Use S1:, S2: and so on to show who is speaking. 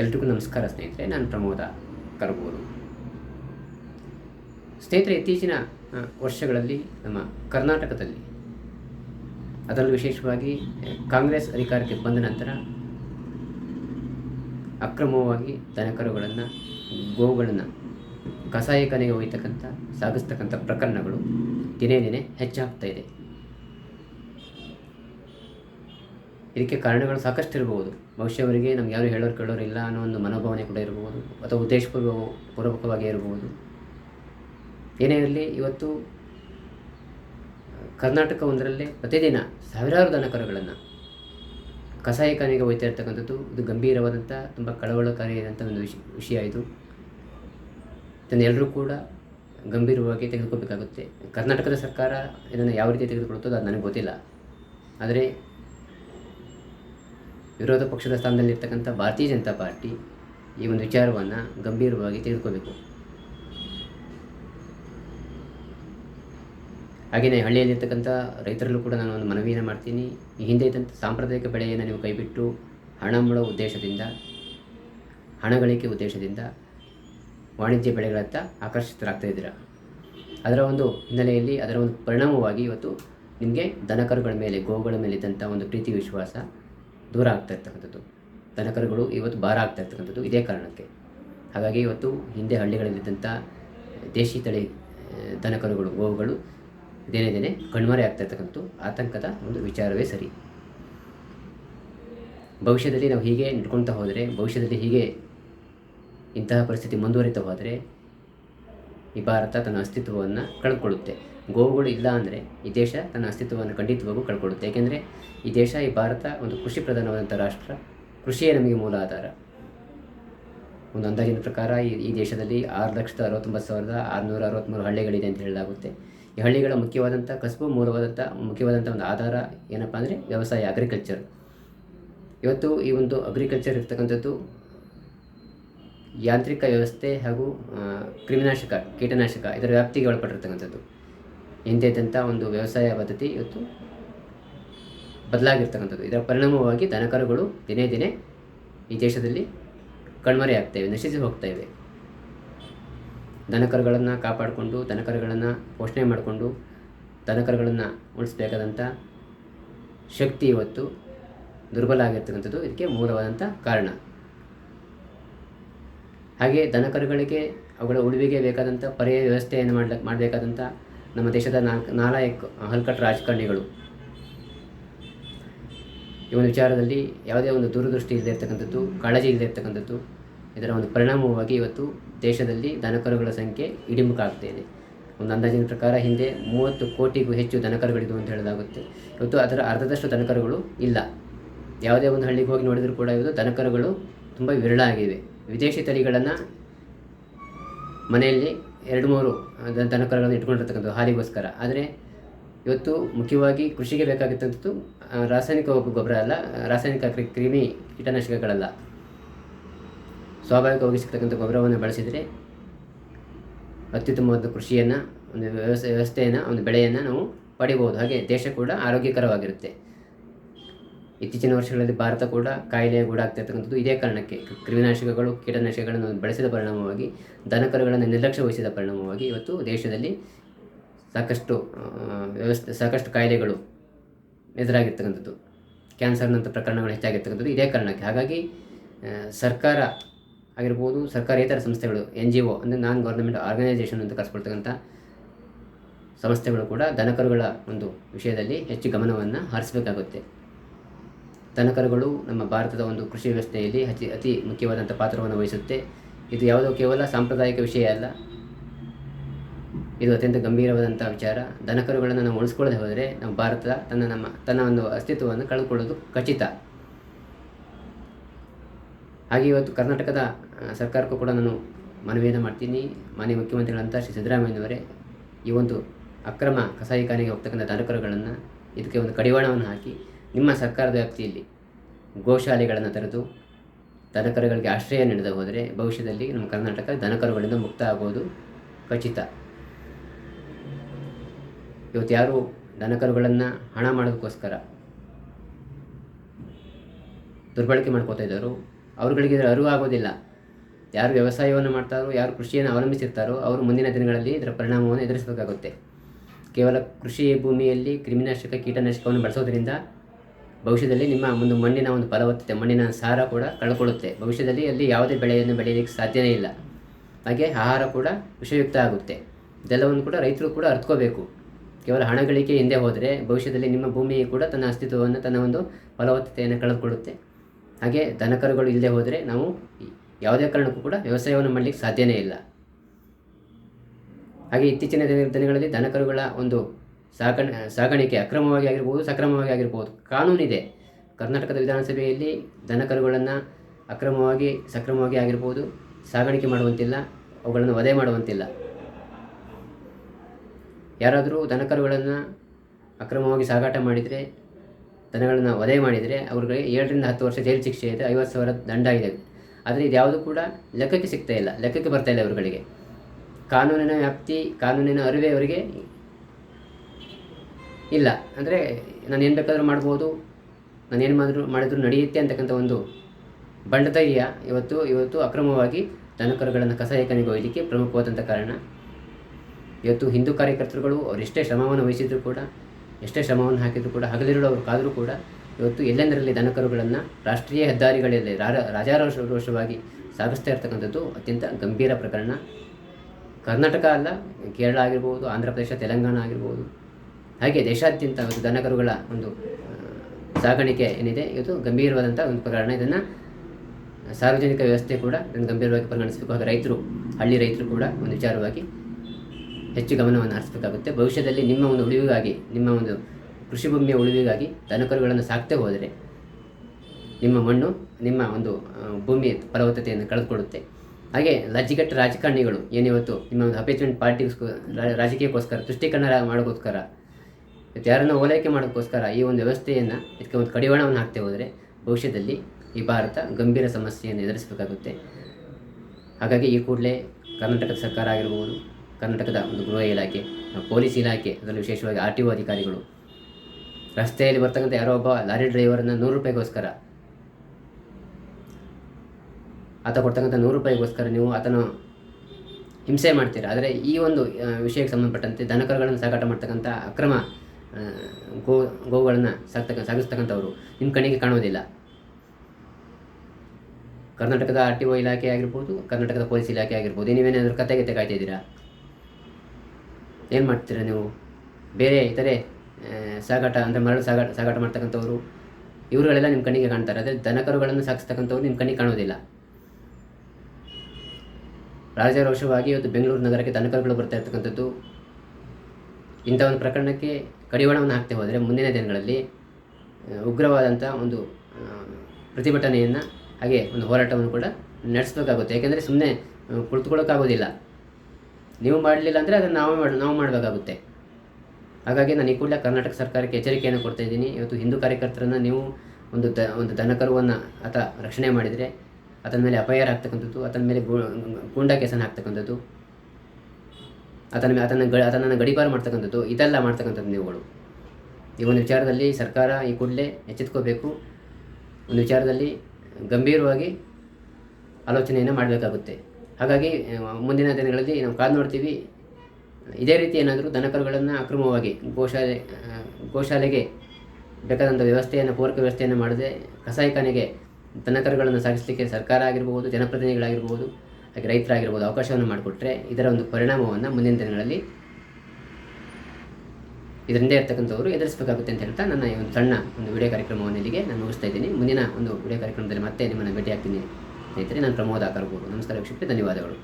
S1: ಎಲ್ರಿಗೂ ನಮಸ್ಕಾರ ಸ್ನೇಹಿತರೆ, ನಾನು ಪ್ರಮೋದ ಕರಗೂರು. ಸ್ನೇಹಿತರೆ, ಇತ್ತೀಚಿನ ವರ್ಷಗಳಲ್ಲಿ ನಮ್ಮ ಕರ್ನಾಟಕದಲ್ಲಿ ಅದರಲ್ಲೂ ವಿಶೇಷವಾಗಿ ಕಾಂಗ್ರೆಸ್ ಅಧಿಕಾರಕ್ಕೆ ಬಂದ ನಂತರ ಅಕ್ರಮವಾಗಿ ದನಕರುಗಳನ್ನು ಗೋವುಗಳನ್ನು ಕಸಾಯಿಖಾನೆಗೆ ಒಯ್ತಕ್ಕಂಥ ಸಾಗಿಸ್ತಕ್ಕಂಥ ಪ್ರಕರಣಗಳು ದಿನೇ ದಿನೇ ಹೆಚ್ಚಾಗ್ತಾ ಇದೆ. ಇದಕ್ಕೆ ಕಾರಣಗಳು ಸಾಕಷ್ಟು ಇರಬಹುದು ಭವಿಷ್ಯವರಿಗೆ ನಮ್ಗೆ ಯಾರು ಹೇಳೋರು ಕೇಳೋರು ಇಲ್ಲ ಅನ್ನೋ ಒಂದು ಮನೋಭಾವನೆ ಕೂಡ ಇರಬಹುದು ಅಥವಾ ಉದ್ದೇಶಪೂರ್ವ ಪೂರ್ವಕವಾಗಿ ಇರಬಹುದು ಏನೇ ಇರಲಿ, ಇವತ್ತು, ಕರ್ನಾಟಕ ಒಂದರಲ್ಲೇ ಪ್ರತಿದಿನ ಸಾವಿರಾರು ದನಕರುಗಳನ್ನು ಕಸಾಯಿಖಾನೆಗೆ ಒಯ್ತಾ ಇರ್ತಕ್ಕಂಥದ್ದು ಇದು ಗಂಭೀರವಾದಂಥ, ತುಂಬ ಕಳವಳಕಾರಿಯಾದಂಥ ಒಂದು ವಿಷ ವಿಷಯ ಇದು. ಇದನ್ನೆಲ್ಲರೂ ಕೂಡ ಗಂಭೀರವಾಗಿ ತೆಗೆದುಕೊಳ್ಬೇಕಾಗುತ್ತೆ. ಕರ್ನಾಟಕದ ಸರ್ಕಾರ ಇದನ್ನು ಯಾವ ರೀತಿ ತೆಗೆದುಕೊಳ್ಳುತ್ತೋ ಅದು ನನಗೆ ಗೊತ್ತಿಲ್ಲ. ಆದರೆ ವಿರೋಧ ಪಕ್ಷದ ಸ್ಥಾನದಲ್ಲಿರ್ತಕ್ಕಂಥ ಭಾರತೀಯ ಜನತಾ ಪಾರ್ಟಿ ಈ ಒಂದು ವಿಚಾರವನ್ನು ಗಂಭೀರವಾಗಿ ತೆಗೆದುಕೋಬೇಕು ಹಾಗೆಯೇ ಹಳ್ಳಿಯಲ್ಲಿರ್ತಕ್ಕಂಥ ರೈತರಲ್ಲೂ ಕೂಡ ನಾನು ಒಂದು ಮನವಿಯನ್ನು ಮಾಡ್ತೀನಿ. ಈ ಹಿಂದೆ ಇದ್ದಂಥ ಸಾಂಪ್ರದಾಯಿಕ ಬೆಳೆಯನ್ನು ನೀವು ಕೈಬಿಟ್ಟು ಹಣ ಮಾಡೋ ಉದ್ದೇಶದಿಂದ ಹಣ ಗಳಿಕೆ ಉದ್ದೇಶದಿಂದ ವಾಣಿಜ್ಯ ಬೆಳೆಗಳತ್ತ ಆಕರ್ಷಿತರಾಗ್ತಾ ಇದ್ದೀರಾ? ಅದರ ಒಂದು ಹಿನ್ನೆಲೆಯಲ್ಲಿ ಅದರ ಒಂದು ಪರಿಣಾಮವಾಗಿ ಇವತ್ತು ನಿಮಗೆ ದನಕರುಗಳ ಮೇಲೆ, ಗೋವುಗಳ ಮೇಲೆ ಇದ್ದಂಥ ಒಂದು ಪ್ರೀತಿ ವಿಶ್ವಾಸ ದೂರ ಆಗ್ತಾ ಇರ್ತಕ್ಕಂಥದ್ದು. ದನಕರುಗಳು ಇವತ್ತು ಭಾರ ಆಗ್ತಾ ಇರ್ತಕ್ಕಂಥದ್ದು ಇದೇ ಕಾರಣಕ್ಕೆ. ಹಾಗಾಗಿ ಇವತ್ತು ಹಿಂದೆ ಹಳ್ಳಿಗಳಲ್ಲಿದ್ದಂಥ ದೇಶಿ ತಳಿ ದನಕರುಗಳು, ಗೋವುಗಳು ದಿನೇ ದಿನೇ ಕಣ್ಮರೆ ಆಗ್ತಾ ಇರ್ತಕ್ಕಂಥದ್ದು. ಆತಂಕದ ಒಂದು ವಿಚಾರವೇ ಸರಿ. ಭವಿಷ್ಯದಲ್ಲಿ ನಾವು ಹೀಗೆ ನಡ್ಕೊಳ್ತಾ ಹೋದರೆ, ಭವಿಷ್ಯದಲ್ಲಿ ಹೀಗೆ ಇಂತಹ ಪರಿಸ್ಥಿತಿ ಮುಂದುವರಿತಾ ಹೋದರೆ, ಈ ಭಾರತ ತನ್ನ ಅಸ್ತಿತ್ವವನ್ನು ಕಳ್ಕೊಳ್ಳುತ್ತೆ ಗೋವುಗಳು ಇಲ್ಲ ಅಂದರೆ ಈ ದೇಶ ತನ್ನ ಅಸ್ತಿತ್ವವನ್ನು ಖಂಡಿತವಾಗೂ ಕಳ್ಕೊಳ್ಳುತ್ತೆ ಏಕೆಂದರೆ ಈ ದೇಶ, ಈ ಭಾರತ ಒಂದು ಕೃಷಿ ಪ್ರಧಾನವಾದಂಥ ರಾಷ್ಟ್ರ. ಕೃಷಿಯೇ ನಮಗೆ ಮೂಲ ಆಧಾರ. ಒಂದು ಅಂದಾಜಿನ ಪ್ರಕಾರ ಈ ಈ ದೇಶದಲ್ಲಿ ಆರು ಲಕ್ಷದ ಅರವತ್ತೊಂಬತ್ತು ಸಾವಿರದ ಆರುನೂರ ಅರವತ್ತ್ಮೂರು ಹಳ್ಳಿಗಳಿದೆ ಅಂತ ಹೇಳಲಾಗುತ್ತೆ. ಈ ಹಳ್ಳಿಗಳ ಮುಖ್ಯವಾದಂಥ ಕಸಬು, ಮೂಲವಾದಂಥ, ಮುಖ್ಯವಾದಂಥ ಒಂದು ಆಧಾರ ಏನಪ್ಪ ಅಂದರೆ ವ್ಯವಸಾಯ ಅಗ್ರಿಕಲ್ಚರ್ ಇವತ್ತು ಈ ಒಂದು ಅಗ್ರಿಕಲ್ಚರ್ ಇರ್ತಕ್ಕಂಥದ್ದು ಯಾಂತ್ರಿಕ ವ್ಯವಸ್ಥೆ ಹಾಗೂ ಕ್ರಿಮಿನಾಶಕ, ಕೀಟನಾಶಕ ಇದರ ವ್ಯಾಪ್ತಿಗೆ ಒಳಪಟ್ಟಿರ್ತಕ್ಕಂಥದ್ದು. ಹಿಂದೆ ಇದ್ದಂಥ ಒಂದು ವ್ಯವಸಾಯ ಪದ್ಧತಿ ಇವತ್ತು ಬದಲಾಗಿರ್ತಕ್ಕಂಥದ್ದು. ಇದರ ಪರಿಣಾಮವಾಗಿ ದನಕರುಗಳು ದಿನೇ ದಿನೇ ಈ ದೇಶದಲ್ಲಿ ಕಣ್ಮರೆ ಆಗ್ತಾಯಿವೆ ನಶಿಸಿ ಹೋಗ್ತಾ ದನಕರುಗಳನ್ನು ಕಾಪಾಡಿಕೊಂಡು, ದನಕರುಗಳನ್ನು ಪೋಷಣೆ ಮಾಡಿಕೊಂಡು, ದನಕರುಗಳನ್ನು ಉಳಿಸ್ಬೇಕಾದಂಥ ಶಕ್ತಿ ಇವತ್ತು ದುರ್ಬಲ ಆಗಿರ್ತಕ್ಕಂಥದ್ದು. ಇದಕ್ಕೆ ಮೂಲವಾದಂಥ ಕಾರಣ. ಹಾಗೆ ದನಕರುಗಳಿಗೆ ಅವುಗಳ ಉಳಿವಿಗೆ ಬೇಕಾದಂಥ ಪರ್ಯಾಯ ವ್ಯವಸ್ಥೆಯನ್ನು ಮಾಡ್ಲಿಕ್ಕೆ ಮಾಡಬೇಕಾದಂಥ ನಮ್ಮ ದೇಶದ ನಾಲ್ಕು ನಾಲ್ಕು ಹಲ್ಕಟ್ ರಾಜಕಾರಣಿಗಳು. ಈ ಒಂದು ವಿಚಾರದಲ್ಲಿ ಯಾವುದೇ ಒಂದು ದೂರದೃಷ್ಟಿ ಇಲ್ಲದೆ ಇರ್ತಕ್ಕಂಥದ್ದು, ಕಾಳಜಿ ಇಲ್ಲದೆ ಇರ್ತಕ್ಕಂಥದ್ದು, ಇದರ ಒಂದು ಪರಿಣಾಮವಾಗಿ ಇವತ್ತು ದೇಶದಲ್ಲಿ ದನಕರುಗಳ ಸಂಖ್ಯೆ ಇಡಿಮುಖ ಇದೆ ಒಂದು ಅಂದಾಜಿನ ಪ್ರಕಾರ ಹಿಂದೆ ಮೂವತ್ತು ಕೋಟಿಗೂ ಹೆಚ್ಚು ದನಕರುಗಳಿದ್ವು ಅಂತ ಹೇಳಲಾಗುತ್ತೆ. ಇವತ್ತು ಅದರ ಅರ್ಧದಷ್ಟು ದನಕರುಗಳು ಇಲ್ಲ. ಯಾವುದೇ ಒಂದು ಹಳ್ಳಿಗೆ ಹೋಗಿ ನೋಡಿದರೂ ಕೂಡ ಇವತ್ತು ದನಕರುಗಳು ತುಂಬ ವಿರಳ ಆಗಿವೆ. ವಿದೇಶಿ ತಳಿಗಳನ್ನು ಮನೆಯಲ್ಲಿ ಎರಡು ಮೂರು ದನಕರಗಳನ್ನು ಇಟ್ಕೊಂಡಿರ್ತಕ್ಕಂಥ ಹಾರಿಗೋಸ್ಕರ ಆದರೆ ಇವತ್ತು ಮುಖ್ಯವಾಗಿ ಕೃಷಿಗೆ ಆ, ರಾಸಾಯನಿಕ ಗೊಬ್ಬರ ಅಲ್ಲ ರಾಸಾಯನಿಕ ಕ್ರಿ- ಕ್ರಿಮಿ ಕೀಟನಾಶಕಗಳಲ್ಲ. ಸ್ವಾಭಾವಿಕವಾಗಿ ಸಿಗ್ತಕ್ಕಂಥ ಗೊಬ್ಬರವನ್ನು ಬಳಸಿದರೆ ಅತ್ಯುತ್ತಮವಾದ ಕೃಷಿಯನ್ನು ಒಂದು ವ್ಯವಸ್ಥೆ ವ್ಯವಸ್ಥೆಯನ್ನು ಒಂದು ಬೆಳೆಯನ್ನು ನಾವು ಪಡಿಬೋದು. ಹಾಗೆ ದೇಶ ಕೂಡ ಆರೋಗ್ಯಕರವಾಗಿರುತ್ತೆ. ಇತ್ತೀಚಿನ ವರ್ಷಗಳಲ್ಲಿ ಭಾರತ ಕೂಡ ಕಾಯಿಲೆ ಗೂಡಾಗ್ತಿರ್ತಕ್ಕಂಥದ್ದು ಇದೇ ಕಾರಣಕ್ಕೆ. ಕ್ರಿಮಿನಾಶಕಗಳು, ಕೀಟನಾಶಕಗಳನ್ನು ಬಳಸಿದ ಪರಿಣಾಮವಾಗಿ, ದನಕರುಗಳನ್ನು ನಿರ್ಲಕ್ಷ್ಯ ವಹಿಸಿದ ಪರಿಣಾಮವಾಗಿ ಇವತ್ತು ದೇಶದಲ್ಲಿ ಸಾಕಷ್ಟು ವ್ಯವಸ್ಥೆ, ಸಾಕಷ್ಟು ಕಾಯಿಲೆಗಳು ಎದುರಾಗಿರ್ತಕ್ಕಂಥದ್ದು. ಕ್ಯಾನ್ಸರ್ನಂಥ ಪ್ರಕರಣಗಳು ಹೆಚ್ಚಾಗಿರ್ತಕ್ಕಂಥದ್ದು ಇದೇ ಕಾರಣಕ್ಕೆ. ಹಾಗಾಗಿ ಸರ್ಕಾರ ಆಗಿರ್ಬೋದು, ಸರ್ಕಾರೇತರ ಸಂಸ್ಥೆಗಳು ಎನ್ ಜಿ ಒ ಅಂದರೆ ನಾನ್ ಗೌರ್ನಮೆಂಟ್ ಆರ್ಗನೈಸೇಷನ್ ಅಂತ ಕರೆಸ್ಕೊಳ್ತಕ್ಕಂಥ ಸಂಸ್ಥೆಗಳು ಕೂಡ ದನಕರುಗಳ ಒಂದು ವಿಷಯದಲ್ಲಿ ಹೆಚ್ಚು ಗಮನವನ್ನು ಹರಿಸಬೇಕಾಗುತ್ತೆ. ದನಕರುಗಳು ನಮ್ಮ ಭಾರತದ ಒಂದು ಕೃಷಿ ವ್ಯವಸ್ಥೆಯಲ್ಲಿ ಅತಿ ಅತಿ ಮುಖ್ಯವಾದಂಥ ಪಾತ್ರವನ್ನು ವಹಿಸುತ್ತೆ. ಇದು ಯಾವುದೋ ಕೇವಲ ಸಾಂಪ್ರದಾಯಿಕ ವಿಷಯ ಅಲ್ಲ. ಇದು ಅತ್ಯಂತ ಗಂಭೀರವಾದಂಥ ವಿಚಾರ. ದನಕರುಗಳನ್ನು ನಾವು ಉಳಿಸ್ಕೊಳ್ಳದೆ ಹೋದರೆ ನಮ್ಮ ಭಾರತ ತನ್ನ ನಮ್ಮ ತನ್ನ ಒಂದು ಅಸ್ತಿತ್ವವನ್ನು ಕಳೆದುಕೊಳ್ಳೋದು ಖಚಿತ. ಹಾಗೆ ಇವತ್ತು ಕರ್ನಾಟಕದ ಸರ್ಕಾರಕ್ಕೂ ಕೂಡ ನಾನು ಮನವಿಯನ್ನು ಮಾಡ್ತೀನಿ. ಮಾನ್ಯ ಮುಖ್ಯಮಂತ್ರಿಗಳಂತ ಶ್ರೀ ಸಿದ್ದರಾಮಯ್ಯನವರೇ, ಈ ಒಂದು ಅಕ್ರಮ ಕಸಾಯಿಖಾನೆಗೆ ಹೋಗ್ತಕ್ಕಂಥ ದನಕರುಗಳನ್ನು ಇದಕ್ಕೆ ಒಂದು ಕಡಿವಾಣವನ್ನು ಹಾಕಿ ನಿಮ್ಮ ಸರ್ಕಾರದ ವ್ಯಾಪ್ತಿಯಲ್ಲಿ ಗೋಶಾಲೆಗಳನ್ನು ತೆರೆದು ದನಕರುಗಳಿಗೆ ಆಶ್ರಯ ನೀಡದೆ ಹೋದರೆ ಭವಿಷ್ಯದಲ್ಲಿ ನಮ್ಮ ಕರ್ನಾಟಕ ದನಕರುಗಳಿಂದ ಮುಕ್ತ ಆಗೋದು ಖಚಿತ. ಇವತ್ತು ಯಾರು ದನಕರುಗಳನ್ನು ಹಣ ಮಾಡೋದಕ್ಕೋಸ್ಕರ ದುರ್ಬಳಕೆ ಮಾಡ್ಕೋತಾ ಇದ್ದಾರೋ, ಅವರುಗಳಿಗೆ ಇದರ ಅರಿವು ಆಗೋದಿಲ್ಲ. ಯಾರು ವ್ಯವಸಾಯವನ್ನು ಮಾಡ್ತಾರೋ, ಯಾರು ಕೃಷಿಯನ್ನು ಅವಲಂಬಿಸಿರ್ತಾರೋ, ಅವರು ಮುಂದಿನ ದಿನಗಳಲ್ಲಿ ಇದರ ಪರಿಣಾಮವನ್ನು ಎದುರಿಸಬೇಕಾಗುತ್ತೆ. ಕೇವಲ ಕೃಷಿ ಭೂಮಿಯಲ್ಲಿ ಕ್ರಿಮಿನಾಶಕ ಕೀಟನಾಶಕವನ್ನು ಬಳಸೋದ್ರಿಂದ ಭವಿಷ್ಯದಲ್ಲಿ ನಿಮ್ಮ ಒಂದು ಮಣ್ಣಿನ ಒಂದು ಫಲವತ್ತತೆ, ಮಣ್ಣಿನ ಸಾರ ಕೂಡ ಕಳ್ಕೊಳ್ಳುತ್ತೆ. ಭವಿಷ್ಯದಲ್ಲಿ ಅಲ್ಲಿ ಯಾವುದೇ ಬೆಳೆಯನ್ನು ಬೆಳೆಯಲಿಕ್ಕೆ ಸಾಧ್ಯವೇ ಇಲ್ಲ. ಹಾಗೆ ಆಹಾರ ಕೂಡ ವಿಷಯುಕ್ತ ಆಗುತ್ತೆ. ಇದೆಲ್ಲವನ್ನು ಕೂಡ ರೈತರು ಕೂಡ ಅರ್ಥಕೋಬೇಕು ಕೇವಲ ಹಣ ಗಳಿಕೆ ಹಿಂದೆ ಹೋದರೆ ಭವಿಷ್ಯದಲ್ಲಿ ನಿಮ್ಮ ಭೂಮಿ ಕೂಡ ತನ್ನ ಅಸ್ತಿತ್ವವನ್ನು, ತನ್ನ ಒಂದು ಫಲವತ್ತತೆಯನ್ನು ಕಳೆದುಕೊಳ್ಳುತ್ತೆ ಹಾಗೆ ದನಕರುಗಳು ಇಲ್ಲದೆ ಹೋದರೆ ನಾವು ಯಾವುದೇ ಕಾರಣಕ್ಕೂ ಕೂಡ ವ್ಯವಸಾಯವನ್ನು ಮಾಡಲಿಕ್ಕೆ ಸಾಧ್ಯನೇ ಇಲ್ಲ. ಹಾಗೆ ಇತ್ತೀಚಿನ ದಿನ ದಿನಗಳಲ್ಲಿ ದನಕರುಗಳ ಒಂದು ಸಾಗಣ ಸಾಗಾಣಿಕೆ ಅಕ್ರಮವಾಗಿ ಆಗಿರ್ಬೋದು, ಸಕ್ರಮವಾಗಿ ಆಗಿರ್ಬೋದು. ಕಾನೂನಿದೆ. ಕರ್ನಾಟಕದ ವಿಧಾನಸಭೆಯಲ್ಲಿ ದನಕರುಗಳನ್ನು ಅಕ್ರಮವಾಗಿ, ಸಕ್ರಮವಾಗಿ ಆಗಿರ್ಬೋದು, ಸಾಗಾಣಿಕೆ ಮಾಡುವಂತಿಲ್ಲ, ಅವುಗಳನ್ನು ವಧೆ ಮಾಡುವಂತಿಲ್ಲ. ಯಾರಾದರೂ ದನಕರುಗಳನ್ನು ಅಕ್ರಮವಾಗಿ ಸಾಗಾಟ ಮಾಡಿದರೆ, ದನಗಳನ್ನು ವಧೆ ಮಾಡಿದರೆ, ಅವ್ರಿಗೆ ಏಳರಿಂದ ಹತ್ತು ವರ್ಷ ಜೈಲು ಶಿಕ್ಷೆ ಇದೆ, ಐವತ್ತು ಸಾವಿರ ದಂಡ ಇದೆ. ಆದರೆ ಇದು ಯಾವುದು ಕೂಡ ಲೆಕ್ಕಕ್ಕೆ ಸಿಗ್ತಾ ಇಲ್ಲ, ಲೆಕ್ಕಕ್ಕೆ ಬರ್ತಾ ಇಲ್ಲ ಅವರುಗಳಿಗೆ ಕಾನೂನಿನ ವ್ಯಾಪ್ತಿ, ಕಾನೂನಿನ ಅರಿವೆ ಅವರಿಗೆ ಇಲ್ಲ. ಅಂದರೆ ನಾನು ಏನು ಬೇಕಾದರೂ ಮಾಡ್ಬೋದು. ನಾನು ಏನು ಮಾಡಿದ್ರು ಮಾಡಿದ್ರು ನಡೆಯುತ್ತೆ ಅಂತಕ್ಕಂಥ ಒಂದು ಬಂಡಧೈರ್ಯ ಇವತ್ತು ಇವತ್ತು ಅಕ್ರಮವಾಗಿ ದನಕರುಗಳನ್ನು ಕಸಾಯಕನಿಗೆ ಒಯ್ಯಲಿಕ್ಕೆ ಪ್ರಮುಖವಾದಂಥ ಕಾರಣ. ಇವತ್ತು ಹಿಂದೂ ಕಾರ್ಯಕರ್ತರುಗಳು ಅವರೆಷ್ಟೇ ಶ್ರಮವನ್ನು ವಹಿಸಿದ್ರು ಕೂಡ, ಎಷ್ಟೇ ಶ್ರಮವನ್ನು ಹಾಕಿದ್ರು ಕೂಡ ಹಗಲಿರುಳು ಅವರು ಕಾದರೂ ಕೂಡ ಇವತ್ತು ಎಲ್ಲೆಂದರಲ್ಲಿ ದನಕರುಗಳನ್ನು ರಾಷ್ಟ್ರೀಯ ಹೆದ್ದಾರಿಗಳಲ್ಲಿ ರಾಜಾರೋಷವಾಗಿ ರೋಷವಾಗಿ ಸಾಗಿಸ್ತಾ ಇರ್ತಕ್ಕಂಥದ್ದು ಅತ್ಯಂತ ಗಂಭೀರ ಪ್ರಕರಣ. ಕರ್ನಾಟಕ ಅಲ್ಲ, ಕೇರಳ ಆಗಿರ್ಬೋದು, ಆಂಧ್ರ ಪ್ರದೇಶ, ತೆಲಂಗಾಣ ಆಗಿರ್ಬೋದು. ಹಾಗೆ ದೇಶಾದ್ಯಂತ ಒಂದು ದನಕರುಗಳ ಒಂದು ಸಾಗಾಣಿಕೆ ಏನಿದೆ ಇದು ಗಂಭೀರವಾದಂಥ ಒಂದು ಪ್ರಕರಣ. ಇದನ್ನು ಸಾರ್ವಜನಿಕ ವ್ಯವಸ್ಥೆ ಕೂಡ ಇದನ್ನು ಗಂಭೀರವಾಗಿ ಪರಿಗಣಿಸಬೇಕು. ಹಾಗೆ ರೈತರು, ಹಳ್ಳಿ ರೈತರು ಕೂಡ ಒಂದು ವಿಚಾರವಾಗಿ ಹೆಚ್ಚು ಗಮನವನ್ನು ಹರಿಸಬೇಕಾಗುತ್ತೆ. ಭವಿಷ್ಯದಲ್ಲಿ ನಿಮ್ಮ ಒಂದು ಉಳಿವಿಗಾಗಿ, ನಿಮ್ಮ ಒಂದು ಕೃಷಿ ಭೂಮಿಯ ಉಳಿವಿಗಾಗಿ ದನಕರುಗಳನ್ನು ಸಾಕ್ತೇ ಹೋದರೆ ನಿಮ್ಮ ಮಣ್ಣು, ನಿಮ್ಮ ಒಂದು ಭೂಮಿ ಫಲವತ್ತತೆಯನ್ನು ಕಳೆದುಕೊಳ್ಳುತ್ತೆ. ಹಾಗೆ ಲಜ್ಜಿಗಟ್ಟ ರಾಜಕಾರಣಿಗಳು ಏನಿವತ್ತು ನಿಮ್ಮ ಒಂದು ಅಪೇಚ್ಮೆಂಟ್ ಪಾರ್ಟಿಗೋಸ್ಕರ, ರಾಜಕೀಯಕ್ಕೋಸ್ಕರ, ತುಷ್ಟೀಕರಣ ಮಾಡೋಕ್ಕೋಸ್ಕರ ಯಾರನ್ನು ಓಲೈಕೆ ಮಾಡೋಕ್ಕೋಸ್ಕರ ಈ ಒಂದು ವ್ಯವಸ್ಥೆಯನ್ನು, ಇದಕ್ಕೆ ಒಂದು ಕಡಿವಾಣವನ್ನು ಹಾಕ್ತೇ ಹೋದರೆ ಭವಿಷ್ಯದಲ್ಲಿ ಈ ಭಾರತ ಗಂಭೀರ ಸಮಸ್ಯೆಯನ್ನು ಎದುರಿಸಬೇಕಾಗುತ್ತೆ. ಹಾಗಾಗಿ ಈ ಕೂಡಲೇ ಕರ್ನಾಟಕದ ಸರ್ಕಾರ ಆಗಿರ್ಬೋದು, ಕರ್ನಾಟಕದ ಒಂದು ಗೃಹ ಇಲಾಖೆ ಪೊಲೀಸ್ ಇಲಾಖೆ, ಅದರಲ್ಲಿ ವಿಶೇಷವಾಗಿ ಆರ್ ಟಿ ಒ ಅಧಿಕಾರಿಗಳು. ರಸ್ತೆಯಲ್ಲಿ ಬರ್ತಕ್ಕಂಥ ಯಾರೋ ಒಬ್ಬ ಲಾರಿ ಡ್ರೈವರನ್ನು ನೂರು ರೂಪಾಯಿಗೋಸ್ಕರ, ಆತ ಕೊಡ್ತಕ್ಕಂಥ ನೂರು ರೂಪಾಯಿಗೋಸ್ಕರ ನೀವು ಆತನ ಹಿಂಸೆ ಮಾಡ್ತೀರಾ? ಆದರೆ ಈ ಒಂದು ವಿಷಯಕ್ಕೆ ಸಂಬಂಧಪಟ್ಟಂತೆ ದನಕರುಗಳನ್ನು ಸಾಗಾಟ ಮಾಡ್ತಕ್ಕಂಥ ಅಕ್ರಮ ಗೋ, ಗೋಗಳನ್ನು ಸಾಕ್ತಕ್ಕ, ಸಾಗಿಸ್ತಕ್ಕಂಥವ್ರು. ನಿಮ್ಮ ಕಣ್ಣಿಗೆ ಕಾಣೋದಿಲ್ಲ ಕರ್ನಾಟಕದ ಆರ್ ಟಿ ಒ ಇಲಾಖೆ ಆಗಿರ್ಬೋದು, ಕರ್ನಾಟಕದ ಪೊಲೀಸ್ ಇಲಾಖೆ ಆಗಿರ್ಬೋದು, ನೀವೇನಾದರೂ ಕತೆ ಗತೆ ಕಾಯ್ತಿದ್ದೀರಾ ಏನು ಮಾಡ್ತೀರಾ ನೀವು? ಬೇರೆ ಇತರೆ ಸಾಗಾಟ, ಅಂದರೆ ಮರಳು ಸಾಗಾಟ ಸಾಗಾಟ ಮಾಡ್ತಕ್ಕಂಥವ್ರು, ಇವರುಗಳೆಲ್ಲ ನಿಮ್ಮ ಕಣ್ಣಿಗೆ ಕಾಣ್ತಾರೆ. ಆದರೆ ದನಕರುಗಳನ್ನು ಸಾಕಿಸ್ತಕ್ಕಂಥವ್ರು ನಿಮ್ಮ ಕಣ್ಣಿಗೆ ಕಾಣೋದಿಲ್ಲ ರಾಜಾರೋಷವಾಗಿ ಇವತ್ತು ಬೆಂಗಳೂರು ನಗರಕ್ಕೆ ದನಕರುಗಳು ಬರ್ತಾ ಇರ್ತಕ್ಕಂಥದ್ದು. ಇಂಥ ಒಂದು ಪ್ರಕರಣಕ್ಕೆ ಕಡಿವಾಣವನ್ನು ಹಾಕ್ತಾ ಹೋದರೆ ಮುಂದಿನ ದಿನಗಳಲ್ಲಿ ಉಗ್ರವಾದಂಥ ಒಂದು ಪ್ರತಿಭಟನೆಯನ್ನು ಹಾಗೆ ಒಂದು ಹೋರಾಟವನ್ನು ಕೂಡ ನಡೆಸಬೇಕಾಗುತ್ತೆ. ಯಾಕೆಂದರೆ ಸುಮ್ಮನೆ ಕುಳಿತುಕೊಳ್ಳೋಕ್ಕಾಗೋದಿಲ್ಲ. ನೀವು ಮಾಡಲಿಲ್ಲ ಅಂದರೆ ಅದನ್ನು ನಾವು ಮಾಡಿ, ನಾವು ಮಾಡಬೇಕಾಗುತ್ತೆ. ಹಾಗಾಗಿ ನಾನು ಈ ಕೂಡಲೇ ಕರ್ನಾಟಕ ಸರ್ಕಾರಕ್ಕೆ ಎಚ್ಚರಿಕೆಯನ್ನು ಕೊಡ್ತಾ ಇದ್ದೀನಿ. ಇವತ್ತು ಹಿಂದೂ ಕಾರ್ಯಕರ್ತರನ್ನು ನೀವು ಒಂದು ದ, ಒಂದು ದನಕರುವನ್ನು ಆತ ರಕ್ಷಣೆ ಮಾಡಿದರೆ ಅದನ್ನ ಮೇಲೆ ಅಪಾಯ ಆಗ್ತಕ್ಕಂಥದ್ದು ಅದನ್ನ ಮೇಲೆ ಗೂಂಡಾ ಕೇಸನ್ನು ಹಾಕ್ತಕ್ಕಂಥದ್ದು ಆತನ ಆತನ ಗ ಆತನನ್ನು ಗಡಿಪಾರು ಮಾಡ್ತಕ್ಕಂಥದ್ದು, ಇದೆಲ್ಲ ಮಾಡ್ತಕ್ಕಂಥದ್ದು ನೀವುಗಳು. ಈ ಒಂದು ವಿಚಾರದಲ್ಲಿ ಸರ್ಕಾರ ಈ ಕೂಡಲೇ ಎಚ್ಚೆತ್ಕೋಬೇಕು. ಒಂದು ವಿಚಾರದಲ್ಲಿ ಗಂಭೀರವಾಗಿ ಆಲೋಚನೆಯನ್ನು ಮಾಡಬೇಕಾಗುತ್ತೆ. ಹಾಗಾಗಿ ಮುಂದಿನ ದಿನಗಳಲ್ಲಿ ನಾವು ಕಾದು ನೋಡ್ತೀವಿ. ಇದೇ ರೀತಿ ಏನಾದರೂ ದನಕರುಗಳನ್ನು ಅಕ್ರಮವಾಗಿ ಗೋಶಾಲೆ ಗೋಶಾಲೆಗೆ ಬೇಕಾದಂಥ ವ್ಯವಸ್ಥೆಯನ್ನು, ಪೂರಕ ವ್ಯವಸ್ಥೆಯನ್ನು ಮಾಡದೆ, ಕಸಾಯಿಖಾನೆಗೆ ದನಕರುಗಳನ್ನು ಸಾಗಿಸಲಿಕ್ಕೆ ಸರ್ಕಾರ ಆಗಿರ್ಬೋದು, ಜನಪ್ರತಿನಿಧಿಗಳಾಗಿರ್ಬೋದು ಹಾಗೆ ರೈತರಾಗಿರ್ಬೋದು ಅವಕಾಶವನ್ನು ಮಾಡಿಕೊಟ್ರೆ ಇದರ ಒಂದು ಪರಿಣಾಮವನ್ನು ಮುಂದಿನ ದಿನಗಳಲ್ಲಿ ಇದರಿಂದ ಇರ್ತಕ್ಕಂಥವರು ಎದುರಿಸಬೇಕಾಗುತ್ತೆ ಅಂತ ಹೇಳ್ತಾ ನನ್ನ ಈ ಒಂದು ಸಣ್ಣ ಒಂದು ವಿಡಿಯೋ ಕಾರ್ಯಕ್ರಮವನ್ನು ಇಲ್ಲಿಗೆ ನಾನು ಮುಗಿಸ್ತಾ ಇದ್ದೀನಿ. ಮುಂದಿನ ಒಂದು ವಿಡಿಯೋ ಕಾರ್ಯಕ್ರಮದಲ್ಲಿ ಮತ್ತೆ ನಿಮ್ಮನ್ನು ಭೇಟಿ ಆಗ್ತೀನಿ ಸ್ನೇಹಿತರೆ. ನಾನು ಪ್ರಮೋದ್ ಆಕರ್ಬೋದು ನಮಸ್ಕಾರ ವೀಕ್ಷಕರಿಗೆ ಧನ್ಯವಾದಗಳು.